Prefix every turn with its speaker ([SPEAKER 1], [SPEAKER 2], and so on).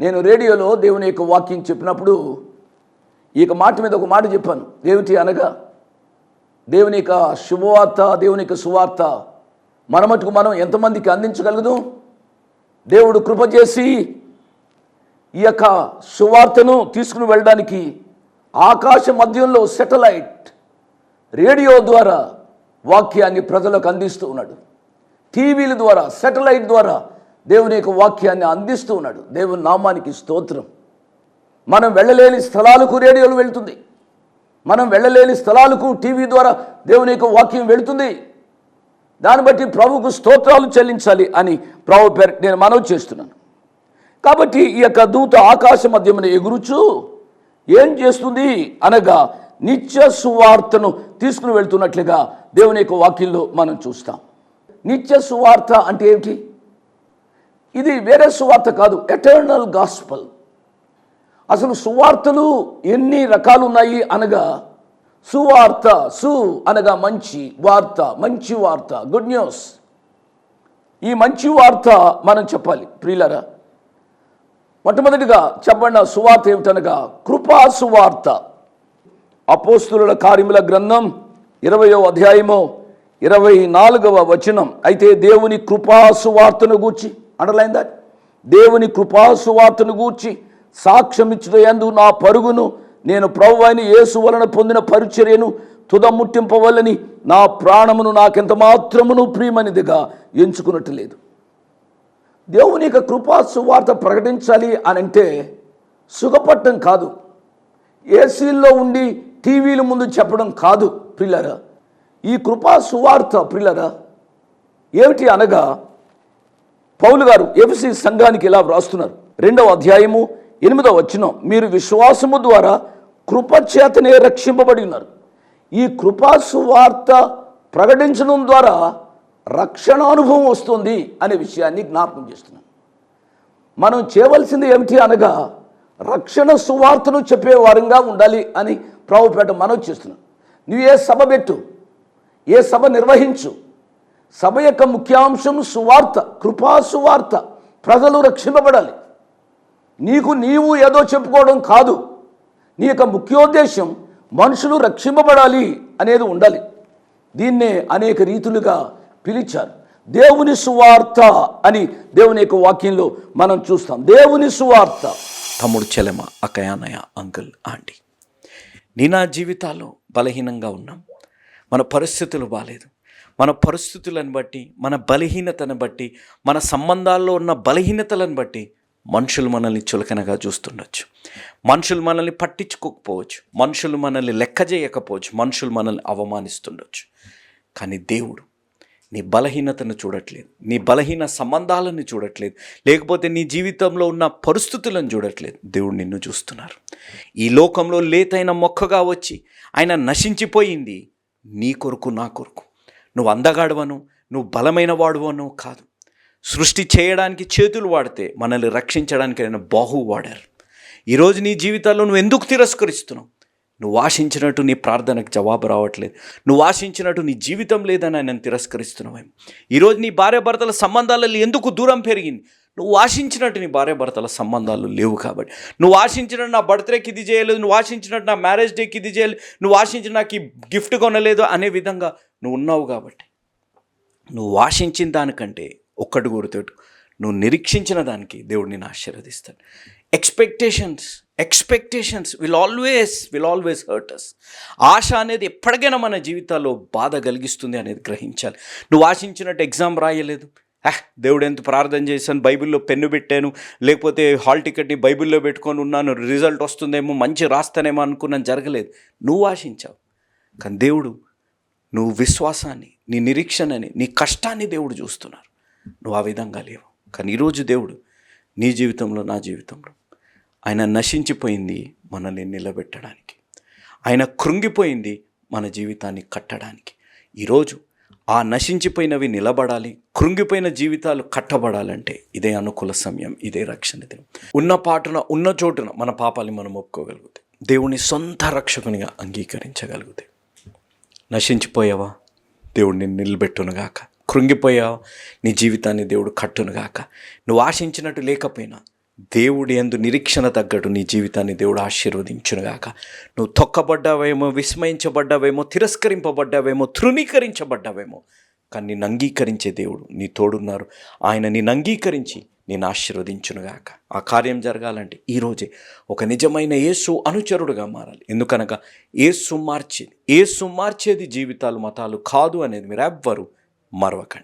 [SPEAKER 1] నేను రేడియోలో దేవుని యొక్క వాక్యం చెప్పినప్పుడు ఈ యొక్క మాట మీద ఒక మాట చెప్పాను. ఏమిటి అనగా దేవుని యొక్క శుభవార్త దేవుని యొక్క సువార్త మన మటుకు మనం ఎంతమందికి అందించగలదు? దేవుడు కృప చేసి ఈ యొక్క సువార్తను తీసుకుని వెళ్ళడానికి ఆకాశ మధ్యంలో సెటలైట్ రేడియో ద్వారా వాక్యాన్ని ప్రజలకు అందిస్తూ ఉన్నాడు. టీవీల ద్వారా సెటిలైట్ ద్వారా దేవుని యొక్క వాక్యాన్ని అందిస్తూ ఉన్నాడు. దేవుని నామానికి స్తోత్రం. మనం వెళ్ళలేని స్థలాలకు రేడియోలు వెళ్తుంది. మనం వెళ్ళలేని స్థలాలకు టీవీ ద్వారా దేవుని యొక్క వాక్యం వెళుతుంది. దాన్ని బట్టి ప్రభుకు స్తోత్రాలు చెల్లించాలి అని ప్రభు పేరు నేను మనవి చేస్తున్నాను. కాబట్టి ఈ యొక్క దూత ఆకాశ మధ్యమున ఎగురుచు ఏం చేస్తుంది? అనగా నిత్య సువార్తను తీసుకుని వెళ్తున్నట్లుగా దేవుని యొక్క వాక్యంలో మనం చూస్తాం. నిత్య సువార్త అంటే ఏమిటి? ఇది వేరే సువార్త కాదు ఎటర్నల్ గాస్పల్ అసలు సువార్తలు ఎన్ని రకాలు ఉన్నాయి అనగా సువార్త సు అనగా మంచి వార్త మంచి వార్త గుడ్ న్యూస్ ఈ మంచి వార్త మనం చెప్పాలి ప్రియులరా. మొట్టమొదటిగా చెప్పబడిన సువార్త ఏమిటనగా కృపా సువార్త. అపోస్తుల కార్యముల గ్రంథం ఇరవయో అధ్యాయము ఇరవై నాలుగవ వచనం. అయితే దేవుని కృపా సువార్తను గూర్చి అండర్లైన్ దాట్ దేవుని కృపా సువార్తను గూర్చి సాక్ష్యం ఇచ్చుటయందు నా పరుగును నేను ప్రభు అయిన యేసు వలన పొందిన పరిచర్యను తుదముట్టింపవలని నా ప్రాణమును నాకెంత మాత్రమును ప్రియమనిదిగా ఎంచుకున్నట్టు లేదు. దేవుని యొక్క కృపా సువార్త ప్రకటించాలి అని అంటే సుఖపట్టం కాదు. ఏసీల్లో ఉండి టీవీల ముందు చెప్పడం కాదు ప్రిల్లరా. ఈ కృపా సువార్త ప్రిల్లరా ఏమిటి అనగా పౌలు గారు ఎఫ్సి సంఘానికి ఇలా వ్రాస్తున్నారు. రెండవ అధ్యాయము ఎనిమిదవ వచ్చిన మీరు విశ్వాసము ద్వారా కృపచేతనే రక్షింపబడి ఉన్నారు. ఈ కృపాసువార్త ప్రకటించడం ద్వారా రక్షణ అనుభవం వస్తుంది అనే విషయాన్ని జ్ఞాపకం చేస్తున్నాను. మనం చేయవలసింది ఏమిటి అనగా రక్షణ సువార్తను చెప్పే వారంగా ఉండాలి అని ప్రభుపేట మనవి చేస్తున్నాం నువ్వు ఏ సభ పెట్టు ఏ సభ నిర్వహించు సభ యొక్క ముఖ్యాంశం సువార్త కృపా సువార్త. ప్రజలు రక్షింపబడాలి. నీకు నీవు ఏదో చెప్పుకోవడం కాదు. నీ యొక్క ముఖ్యోద్దేశం మనుషులు రక్షింపబడాలి అనేది ఉండాలి. దీన్నే అనేక రీతులుగా పిలిచారు. దేవుని సువార్త అని దేవుని యొక్క వాక్యంలో మనం చూస్తాం. దేవుని సువార్త.
[SPEAKER 2] తమ్ముడు చెలమ అకయానయ అంకుల్ ఆంటీ. నీ నా జీవితాల్లో బలహీనంగా ఉన్నాం. మన పరిస్థితులు బాగాలేదు మన పరిస్థితులను బట్టి మన బలహీనతను బట్టి మన సంబంధాల్లో ఉన్న బలహీనతలను బట్టి మనుషులు మనల్ని చులకనగా చూస్తుండొచ్చు. మనుషులు మనల్ని పట్టించుకోకపోవచ్చు. మనుషులు మనల్ని లెక్క చేయకపోవచ్చు. మనుషులు మనల్ని అవమానిస్తుండొచ్చు. కానీ దేవుడు నీ బలహీనతను చూడట్లేదు. నీ బలహీన సంబంధాలను చూడట్లేదు. లేకపోతే నీ జీవితంలో ఉన్న పరిస్థితులను చూడట్లేదు. దేవుడు నిన్ను చూస్తున్నారు. ఈ లోకంలో లేతైన మొక్కగా వచ్చి ఆయన నశించిపోయింది. నీ కొరకు నా కొరకు. నువ్వు అందగాడవను నువ్వు బలమైన వాడువను కాదు. సృష్టి చేయడానికి చేతులు వాడితే మనల్ని రక్షించడానికి ఆయన బాహు వాడారు. ఈరోజు నీ జీవితాల్లో నువ్వు ఎందుకు తిరస్కరిస్తున్నావు? నువ్వు ఆశించినట్టు నీ ప్రార్థనకు జవాబు రావట్లేదు. నువ్వు ఆశించినట్టు నీ జీవితం లేదని ఆయన తిరస్కరిస్తున్నావేమో. ఈరోజు నీ భార్యాభర్తల సంబంధాలలో ఎందుకు దూరం పెరిగింది? నువ్వు ఆశించినట్టు నీ భార్య భర్తల సంబంధాలు లేవు కాబట్టి. నువ్వు ఆశించినట్టు నా బర్త్డేకి ఇది చేయలేదు నువ్వు ఆశించినట్టు నా మ్యారేజ్ డేకి ఇది చేయలేదు నువ్వు ఆశించిన నాకు ఈ గిఫ్ట్ కొనలేదు అనే విధంగా నువ్వు ఉన్నావు కాబట్టి. నువ్వు ఆశించిన దానికంటే ఒక్కటి గుర్తుపెట్టు నువ్వు నిరీక్షించిన దానికి దేవుడు నేను ఆశీర్వదిస్తాడు. Expectations expectations will always will always hurt us ఆశ అనేది ఎప్పటికైనా మన జీవితాల్లో బాధ కలిగిస్తుంది అనేది గ్రహించాలి. నువ్వు ఆశించినట్టు ఎగ్జామ్ రాయలేదు దేవుడు ఎంత ప్రార్థన చేశాను బైబిల్లో పెన్ను పెట్టాను లేకపోతే హాల్ టికెట్ని బైబిల్లో పెట్టుకొని ఉన్నాను రిజల్ట్ వస్తుందేమో మంచి రాస్తానేమో అనుకున్నాను జరగలేదు. నువ్వు ఆశించావు. కానీ దేవుడు నువ్వు విశ్వాసాన్ని నీ నిరీక్షణని నీ కష్టాన్ని దేవుడు చూస్తున్నారు. నువ్వు ఆ విధంగా లేవు. కానీ ఈరోజు దేవుడు నీ జీవితంలో నా జీవితంలో ఆయన నశించిపోయింది మనల్ని నిలబెట్టడానికి. ఆయన కృంగిపోయింది మన జీవితాన్ని కట్టడానికి. ఈరోజు ఆ నశించిపోయినవి నిలబడాలి కృంగిపోయిన జీవితాలు కట్టబడాలంటే ఇదే అనుకూల సమయం ఇదే రక్షణ దినం. ఉన్న పాటున ఉన్న చోటున మన పాపాలని మనం ఒప్పుకోగలుగుతాం దేవుని సొంత రక్షకునిగా అంగీకరించగలుగుతాయి నశించిపోయావా? దేవుడిని నిలబెట్టునుగాక. కృంగిపోయావా? నీ జీవితాన్ని దేవుడు కట్టునుగాక. నువ్వు ఆశించినట్టు లేకపోయినా దేవుడి యందు నిరీక్షణ తగ్గట్టు నీ జీవితాన్ని దేవుడు ఆశీర్వదించునుగాక. నువ్వు తొక్కబడ్డావేమో విస్మయించబడ్డావేమో తిరస్కరింపబడ్డావేమో తృణీకరించబడ్డావేమో కానీ నిన్ను అంగీకరించే దేవుడు నీ తోడున్నారు. ఆయన నిన్ను అంగీకరించి నేను ఆశీర్వదించునుగాక. ఆ కార్యం జరగాలంటే ఈరోజే ఒక నిజమైన యేసు అనుచరుడుగా మారాలి. ఎందుకనగా ఏసు మార్చేది ఏసు మార్చేది జీవితాలు మతాలు కాదు అనేది మీరు ఎవ్వరు మరవకండి.